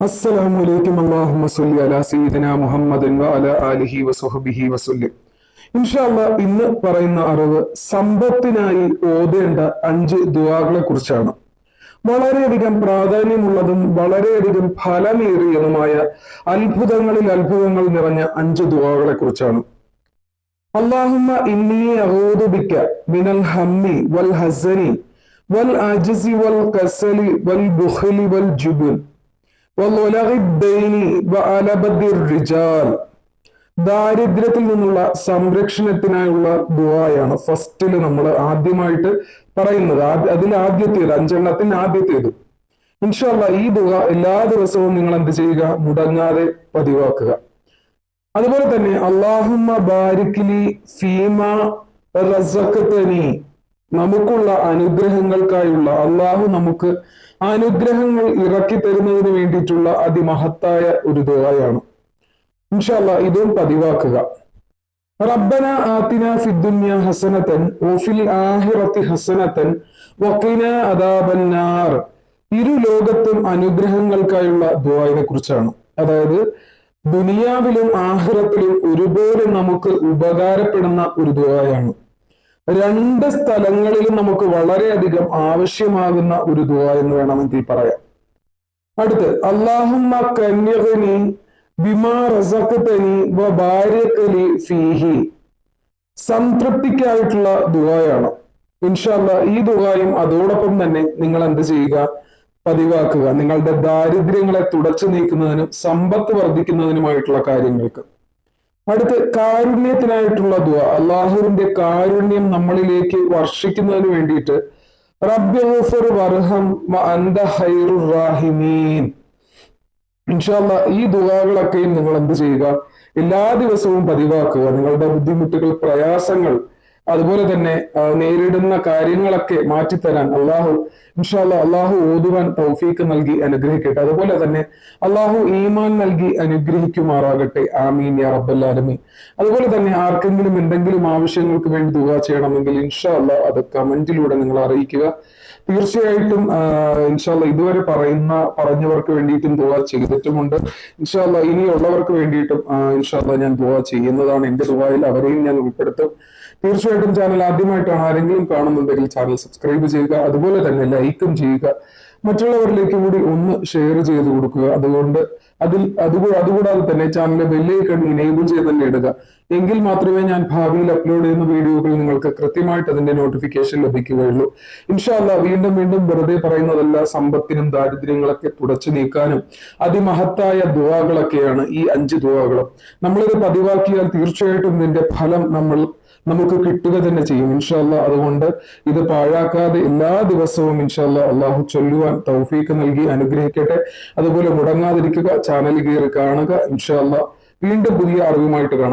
അസ്സലാമു അലൈക്കും അല്ലാഹുമ്മ സ്വല്ലി അലാ സയ്യിദിന മുഹമ്മദിൻ വഅല ആലിഹി വസുഹബിഹി വസല്ലം. ഇൻഷാല്ല ഇന്ന് പറയുന്ന അറിവ് സമ്പത്തിനായി ഓതേണ്ട അഞ്ച് ദുവാകളെ കുറിച്ചാണ് വളരെയധികം പ്രാധാന്യമുള്ളതും വളരെയധികം ഫലമേറിയതുമായ അത്ഭുതങ്ങളിൽ അത്ഭുതങ്ങൾ നിറഞ്ഞ അഞ്ച് ദുവാകളെ കുറിച്ചാണ് അള്ളാഹുമ്മ ഇന്നി അഊദു ബിക മിനൽ ഹമ്മി വൽ ഹസനി വൽ അജസി വൽ കസലി വൽ ബുഹലി വൽ ജുബൻ. ദാരിദ്ര്യത്തിൽ നിന്നുള്ള സംരക്ഷണത്തിനായുള്ള ദുആയാണ് ഫസ്റ്റിൽ നമ്മൾ ആദ്യമായിട്ട് പറയുന്നത്. അതിൽ ആദ്യത്തേത് അഞ്ചെണ്ണത്തിൽ ആദ്യത്തേത്. ഇൻഷാല്ല ഈ ദുആ എല്ലാ ദിവസവും നിങ്ങൾ എന്ത് ചെയ്യുക? മുടങ്ങാതെ പതിവാക്കുക. അതുപോലെ തന്നെ അള്ളാഹുമ്മ ബാരിക്കിലി ഫീമ റസക്കത്തനി നമുക്കുള്ള അനുഗ്രഹങ്ങൾക്കായുള്ള അള്ളാഹു നമുക്ക് അനുഗ്രഹങ്ങൾ ഇറക്കി തരുന്നതിന് വേണ്ടിയിട്ടുള്ള അതിമഹത്തായ ഒരു ദുആയാണ്. ഇൻഷല്ല ഇതും പതിവാക്കുക. റബ്ബന ആത്തിന ഫിദ്ദുന്യ ഹസനത്തൻ വഫിൽ ആഹിറത്തി ഹസനത്തൻ വഖിന അദാബന്നാർ ഇരു ലോകത്തും അനുഗ്രഹങ്ങൾക്കായുള്ള ദുആയിനെ കുറിച്ചാണ് അതായത് ദുനിയാവിലും ആഹിറത്തിലും ഒരുപോലെ നമുക്ക് ഉപകാരപ്പെടുന്ന ഒരു ദുആയാണ്. രണ്ട് സ്ഥലങ്ങളിലും നമുക്ക് വളരെയധികം ആവശ്യമാകുന്ന ഒരു ദുവ എന്ന് വേണമെങ്കിൽ പറയാം. അടുത്ത് അള്ളാഹുമ്മ കന്യകനി ബിമാ റസഖ്തനി ഭാര്യക്കലി ഫീഹി. സംതൃപ്തിക്കായിട്ടുള്ള ദുആയാണ്. ഇൻഷാല്ല ഈ ദുആയും അതോടൊപ്പം തന്നെ നിങ്ങൾ എന്ത് ചെയ്യുക? പതിവാക്കുക. നിങ്ങളുടെ ദാരിദ്ര്യങ്ങളെ തുടച്ചു നീക്കുന്നതിനും സമ്പത്ത് വർദ്ധിക്കുന്നതിനുമായിട്ടുള്ള കാര്യങ്ങൾക്ക്. അടുത്ത് കാരുണ്യത്തിനായിട്ടുള്ള ദുആ. അള്ളാഹുവിന്റെ കാരുണ്യം നമ്മളിലേക്ക് വർഷിക്കുന്നതിന് വേണ്ടിയിട്ട് ഈ ദുവാകളൊക്കെയും നിങ്ങൾ എന്ത് ചെയ്യുക? എല്ലാ ദിവസവും പതിവാക്കുക. നിങ്ങളുടെ ബുദ്ധിമുട്ടുകൾ പ്രയാസങ്ങൾ അതുപോലെ തന്നെ നേരിടുന്ന കാര്യങ്ങളൊക്കെ മാറ്റിത്തരാൻ അള്ളാഹു ഇൻഷാല്ല അള്ളാഹു ഓതുവാൻ തൗഫീക്ക് നൽകി അനുഗ്രഹിക്കട്ടെ. അതുപോലെ തന്നെ അള്ളാഹു ഈമാൻ നൽകി അനുഗ്രഹിക്കുമാറാകട്ടെ. ആമീൻ യാ റബ്ബല്ലാലമീൻ അതുപോലെ തന്നെ ആർക്കെങ്കിലും എന്തെങ്കിലും ആവശ്യങ്ങൾക്ക് വേണ്ടി ദുആ ചെയ്യണമെങ്കിൽ ഇൻഷാ അള്ളാഹ് അത് കമന്റിലൂടെ നിങ്ങൾ അറിയിക്കുക. തീർച്ചയായിട്ടും ഇൻഷാല്ല ഇതുവരെ പറയുന്ന പറഞ്ഞവർക്ക് വേണ്ടിയിട്ടും ദുആ ചെയ്തിട്ടുമുണ്ട്. ഇൻഷാല്ല ഇനിയുള്ളവർക്ക് വേണ്ടിയിട്ടും ഇൻഷാല്ല ഞാൻ ദുആ ചെയ്യുന്നതാണ് എന്റെ ദുവായിൽ അവരെയും ഞാൻ ഉൾപ്പെടുത്തും. തീർച്ചയായിട്ടും ചാനൽ ആദ്യമായിട്ടാണ് ആരെങ്കിലും കാണുന്നുണ്ടെങ്കിൽ ചാനൽ സബ്സ്ക്രൈബ് ചെയ്യുക. അതുപോലെ തന്നെ ലൈക്കും ചെയ്യുക. മറ്റുള്ളവരിലേക്ക് കൂടി ഒന്ന് ഷെയർ ചെയ്ത് കൊടുക്കുക. അതുകൊണ്ട് അതിൽ അതുകൂടെ അതുകൂടാതെ തന്നെ ചാനലിലെ ബെല്ലൈക്കൺ ഇനേബിൾ ചെയ്ത് തന്നെ ഇടുക. എങ്കിൽ മാത്രമേ ഞാൻ ഭാവിയിൽ അപ്ലോഡ് ചെയ്യുന്ന വീഡിയോകൾ നിങ്ങൾക്ക് കൃത്യമായിട്ട് അതിന്റെ നോട്ടിഫിക്കേഷൻ ലഭിക്കുകയുള്ളൂ. ഇൻഷാല്ല വീണ്ടും വീണ്ടും വെറുതെ പറയുന്നതല്ല സമ്പത്തിനും ദാരിദ്ര്യങ്ങളൊക്കെ തുടച്ചു നീക്കാനും അതിമഹത്തായ ദുവാകളൊക്കെയാണ് ഈ അഞ്ച് ദുവാകളും. നമ്മളിത് പതിവാക്കിയാൽ തീർച്ചയായിട്ടും ഇതിന്റെ ഫലം നമ്മൾ നമുക്ക് കിട്ടുക തന്നെ ചെയ്യും. ഇൻഷാല്ല അതുകൊണ്ട് ഇത് പാഴാക്കാതെ എല്ലാ ദിവസവും ഇൻഷാല്ല അള്ളാഹു ചൊല്ലുവാൻ തൗഫീക്ക് നൽകി അനുഗ്രഹിക്കട്ടെ. അതുപോലെ മുടങ്ങാതിരിക്കുക ചാനൽ കയറി കാണുക. ഇൻഷാല്ല വീണ്ടും പുതിയ അറിവുമായിട്ട് കാണാം.